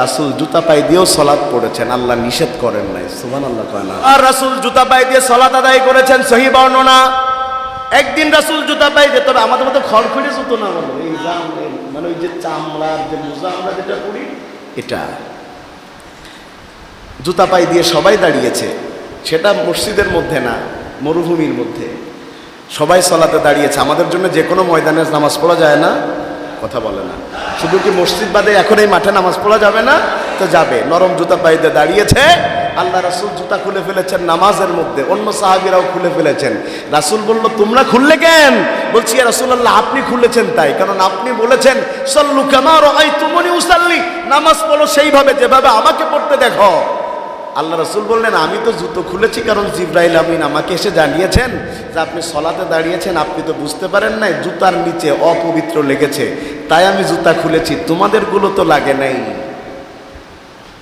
রাসুল জুতা পাই দিয়েও সলাদ পড়েছেন, আল্লাহ নিষেধ করেন নাই সুমান আল্লাহ কয় না। আর রাসুল জুতা পাই দিয়ে সলাদ আদায় করেছেন, সহি বর্ণনা। একদিন রাসুল জুতা পাই দিয়ে, তবে আমাদের মতো খড়খড়ি জুতো না বলো। এই মানে ওই যে চামড়ার যে মোজা আমরা যেটা পড়ি এটা। জুতা পাই দিয়ে সবাই দাঁড়িয়েছে, সেটা মসজিদের মধ্যে না, মরুভূমির মধ্যে। সবাই সলাতে দাঁড়িয়েছে। আমাদের জন্য যে কোনো ময়দানে নামাজ পড়া যায় না। কথা বলে না। শুধু কি মসজিদ বাদে এখন এই মাঠে নামাজ পড়া যাবে না? তো যাবে। নরম জুতা পাইতে দাঁড়িয়েছে। আল্লাহ রাসুল জুতা খুলে ফেলেছেন নামাজের মধ্যে। অন্য সাহাবিরাও খুলে ফেলেছেন। রাসুল বলল, তোমরা খুললে কেন? বলছি রাসুল আল্লাহ আপনি খুলেছেন তাই। কারণ আপনি বলেছেন, সল্লু আই তুমনি উসাল্লি। নামাজ পড়ো সেইভাবে, যেভাবে আমাকে পড়তে দেখো। আল্লাহ রসুল বললেন, আমি তো জুতো খুলেছি কারণ জিব্রাইল আমিন আমাকে এসে জানিয়েছেন যে আপনি সলাতে দাঁড়িয়েছেন, আপনি তো বুঝতে পারেন নাই, জুতার নিচে অপবিত্র লেগেছে, তাই আমি জুতা খুলেছি, তোমাদেরগুলো তো লাগে নাই।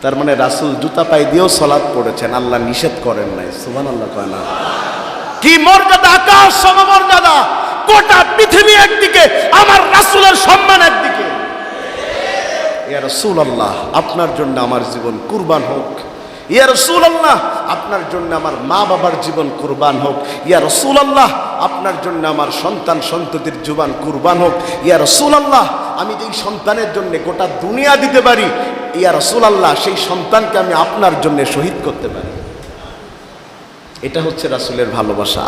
তার মানে রাসুল জুতা পাই দিয়েও সলাদ পড়েছেন, আল্লাহ নিষেধ করেন নাই সুমান আল্লাহ কয় না। কি মর্যাদা, আকাশ সমমর্যাদা, গোটা পৃথিবী একদিকে, আমার রাসুলের সম্মান একদিকে। ইয়া রসুল আল্লাহ আপনার জন্য আমার জীবন কুরবান হোক। ইয়া রসুল আল্লাহ আপনার জন্য আমার মা বাবার জীবন কুরবান হোক। ইয়া রসুল আল্লাহ আপনার জন্য আমার সন্তান সন্ততির জীবন কুরবান হোক। ইয়া রসুল আল্লাহ আমি যেই সন্তানের জন্য গোটা দুনিয়া দিতে পারি, ইয়া রসুল আল্লাহ সেই সন্তানকে আমি আপনার জন্য শহীদ করতে পারি। এটা হচ্ছে রাসুলের ভালোবাসা।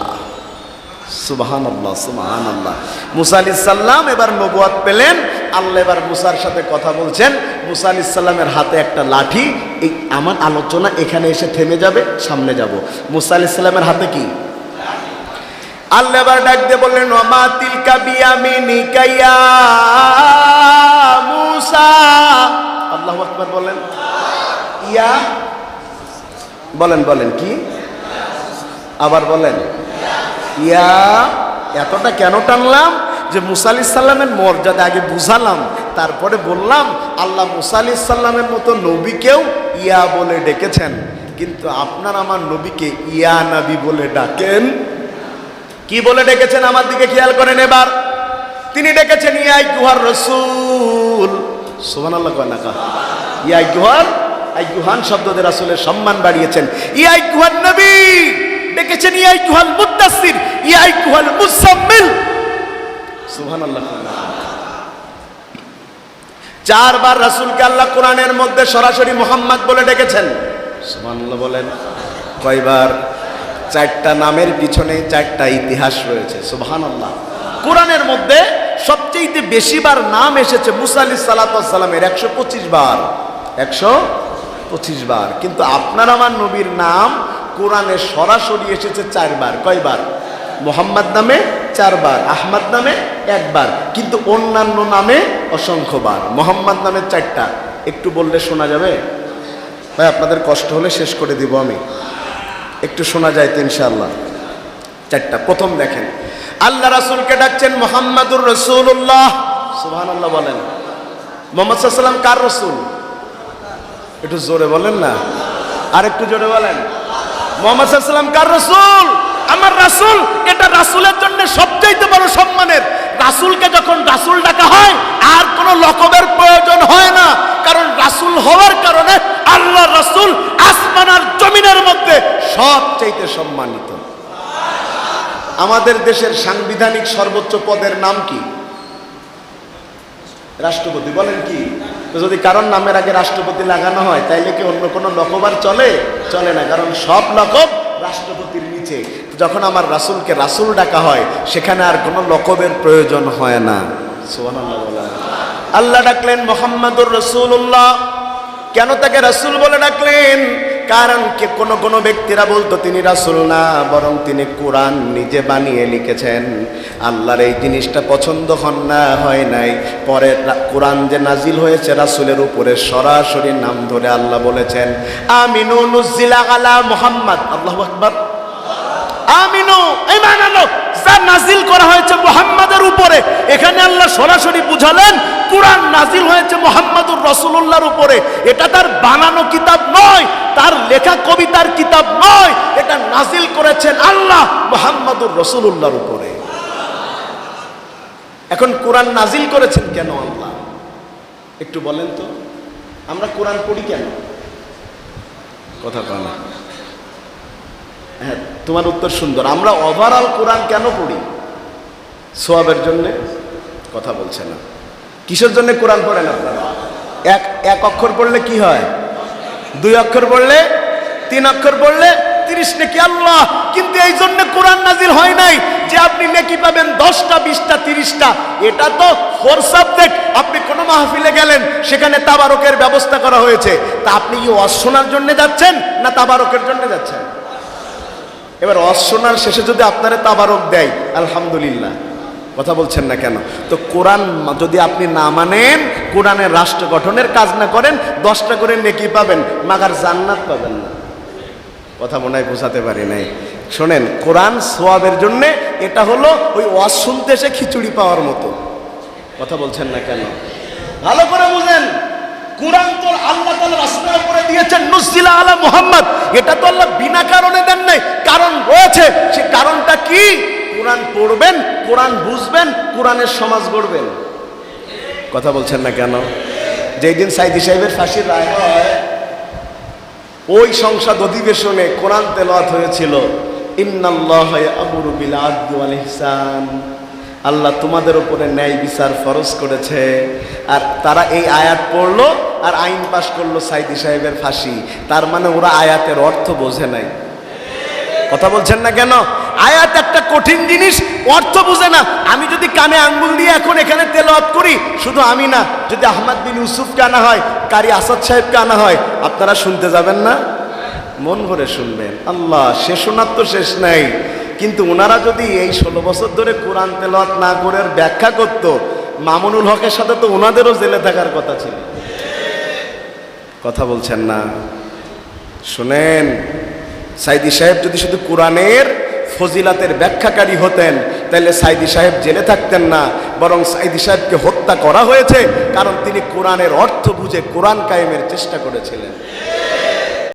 সুবাহান আল্লাহ সুবাহান আল্লাহ মুসা আলি সাল্লাম এবার নবুয়াত পেলেন। আল্লাহ এবার মুসার সাথে কথা বলছেন। মুসা আলি সাল্লামের হাতে একটা লাঠি, এই আমার আলোচনা এখানে এসে থেমে যাবে, সামনে যাব। মুসা আলি সাল্লামের হাতে কি? আল্লাহ এবার ডাক দিয়ে বললেন, ওমা তিলকা বিয়ামিনি কাইয়া মুসা। আল্লাহু আকবার বলেন। ইয়া? বলেন বলেন, কি? আবার বলেন। ইয়া? এতটা কেন টানলাম যে মুসা আলি সাল্লামের মর্যাদা আগে বুঝালাম। তারপরে বললাম, আল্লাহ মুসা আলি সাল্লামের মতো নবীকেও ইয়া বলে ডেকেছেন। কিন্তু আপনার আমার নবীকে ইয়া নবী বলে ডাকেন। কি বলে ডেকেছেন আমার দিকে খেয়াল করেন এবার। তিনি ডেকেছেন ইয়াই গুহার রসুল। সোমান আল্লাহ কয় না ইয়াই গুহার আই গুহান শব্দদের আসলে সম্মান বাড়িয়েছেন। ইয়াই গুহার নবী ডেকেছেন ইয়াই গুহাল মুদাসির ইয়াই গুহাল মুসাম্মিল সুবহানাল্লাহ চারবার রাসূলকে আল্লাহ কোরআনের মধ্যে সরাসরি মোহাম্মদ বলে ডেকেছেন। সুবহানাল্লাহ বলেন। কয়বার? চারটা নামের পিছনে চারটা ইতিহাস রয়েছে, সুবহানাল্লাহ। কোরআনের মধ্যে সবচেয়ে বেশিবার নাম এসেছে মুসা আলি সালাতামের একশো পঁচিশ বার। একশো পঁচিশ বার। কিন্তু আপনার আমার নবীর নাম কোরআনে সরাসরি এসেছে চারবার। কয়বার? মোহাম্মদ নামে চারবার, আহমদ নামে একবার, কিন্তু অন্যান্য নামে অসংখ্যবার। মোহাম্মদ নামে চারটা। একটু বললে শোনা যাবে? ভাই, আপনাদের কষ্ট হলে শেষ করে দিব আমি। একটু শোনা যায় তো চারটা। প্রথম দেখেন। আল্লাহ রাসুলকে ডাকছেন মোহাম্মদুর রসুল্লাহ সুহান আল্লাহ বলেন। মোহাম্মদ সাল্লাম কার রসুল? একটু জোরে বলেন না। আর একটু জোরে বলেন। মোহাম্মদ সাল্লাম কার রসুল? আমার রাসুল, এটা রাসুলের জন্য সবচাইতে বড় সম্মানের। রাসুলকে যখন রাসুল ডাকা হয়, আর কোনো লকবের প্রয়োজন হয় না। কারণ রাসুল হওয়ার কারণে আল্লাহ রাসুল আসমান আর জমিনের মধ্যে সবচাইতে সম্মানিত। আমাদের দেশের সাংবিধানিক সর্বোচ্চ পদের নাম কি? রাষ্ট্রপতি বলেন কি? যদি কারণ নামের আগে রাষ্ট্রপতি লাগানো হয়, তাইলে কি অন্য কোনো লকবার চলে? চলে না, কারণ সব লকব রাষ্ট্রপতির নিচে। যখন আমার রাসুলকে রাসুল ডাকা হয় সেখানে আর কোনো লকবের প্রয়োজন হয় না। আল্লাহ ডাকলেন মোহাম্মদুর রসুল্লাহ কেন তাকে রাসুল বলে ডাকলেন? কারণ কে কোনো কোনো ব্যক্তিরা বলতো তিনি রাসুল না বরং তিনি কোরআন নিজে বানিয়ে লিখেছেন। আল্লাহর এই জিনিসটা পছন্দ হন না হয় নাই। পরে কোরআন যে নাজিল হয়েছে রাসুলের উপরে সরাসরি নাম ধরে আল্লাহ বলেছেন আমিনু নুজিলা আলা মোহাম্মদ। আল্লাহু আকবার। আমিনু আনো। যা নাজিল করা হয়েছে মুহাম্মাদের উপরে। এখানে আল্লাহ সরাসরি বুঝালেন, কোরআন নাজিল হয়েছে মুহাম্মাদুর রাসূলুল্লাহর উপরে। এটা তার বানানো কিতাব নয়, তার লেখা কবিতার কিতাব নয়। এটা নাজিল করেছেন আল্লাহ মুহাম্মাদুর রাসূলুল্লাহর উপরে। এখন কোরআন নাজিল করেছেন কেন আল্লাহ? একটু বলেন তো, আমরা কোরআন পড়ি কেন? কথা কয় না। হ্যাঁ তোমার উত্তর সুন্দর। আমরা ওভারঅল কোরআন কেন পড়ি? সোয়াবের জন্যে কথা বলছে না। কিসের জন্য কোরআন পড়েন আপনারা? এক এক অক্ষর পড়লে কি হয়? দুই অক্ষর পড়লে, তিন অক্ষর পড়লে তিরিশ নাকি আল্লাহ। কিন্তু এই জন্য কোরআন নাজিল হয় নাই যে আপনি নেকি পাবেন দশটা, বিশটা, তিরিশটা। এটা তো ফোর সাবজেক্ট আপনি কোনো মাহফিলে গেলেন, সেখানে তাবারকের ব্যবস্থা করা হয়েছে। তা আপনি কি অশোনার জন্য যাচ্ছেন না তাবারকের জন্য যাচ্ছেন? এবার অশোনার শেষে যদি আপনারে তাবারক দেয়, আলহামদুলিল্লাহ। কথা বলছেন না কেন? তো কোরআন যদি আপনি না মানেন, কোরআনের রাষ্ট্র গঠনের কাজ না করেন, দশটা করে নেকি পাবেন, মাগার জান্নাত পাবেন না। কথা মনে হয় বোঝাতে পারি নাই। শোনেন, কোরআন সোয়াবের জন্যে এটা হলো ওই ওয়াজ শুনতে এসে খিচুড়ি পাওয়ার মতো। কথা বলছেন না কেন? ভালো করে বুঝেন। কোরআন তো আল্লাহ তাআলা রাসূলের উপরে দিয়েছেন, নুজিলা আলা মুহাম্মদ। এটা তো আল্লাহ বিনা কারণে দেন নাই। কারণ রয়েছে। সে কারণটা কি? কোরআন পড়বেন, কোরআন বুঝবেন, কোরআনের সমাজ গড়বেন। কথা বলছেন না কেন? যেই দিন সাইদি সাহেবের ফাঁসির রায় হয়, ওই সংসদ অধিবেশনে কোরআন তেলাওয়াত হয়েছিল, ইন্নাল্লাহ আবুরু বিল ইহসান। আল্লাহ তোমাদের উপরে ন্যায় বিচার ফরজ করেছে। আর তারা এই আয়াত পড়ল, আর আইন পাশ করল সাইদি সাহেবের ফাঁসি। তার মানে ওরা আয়াতের অর্থ বোঝে নাই। কথা বলছেন না কেন? আয়াত একটা কঠিন জিনিস, অর্থ বুঝে না। আমি যদি কানে আঙ্গুল দিয়ে এখন এখানে তেলাওয়াত করি, শুধু আমি না, যদি আহমদ বিন ইউসুফকে আনা হয়, কারি আসাদ সাহেবকে আনা হয়, আপনারা শুনতে যাবেন না? মন ভরে শুনবেন। আল্লাহ, সে শোনার তো শেষ নাই। কিন্তু ওনারা যদি এই ষোলো বছর ধরে কোরআন তেলাওয়াত না করে ব্যাখ্যা করতো, মামুনুল হকের সাথে তো ওনাদেরও জেলে থাকার কথা ছিল। কথা বলছেন না। শুনেন, সাইদি সাহেব যদি শুধু কোরআনের ফজিলাতের ব্যাখ্যাকারী হতেন, তাহলে সাইদি সাহেব জেলে থাকতেন না, বরং সাইদি সাহেবকে হত্যা করা হয়েছে কারণ তিনি কোরআনের অর্থ বুঝে কোরআন কায়েমের চেষ্টা করেছিলেন।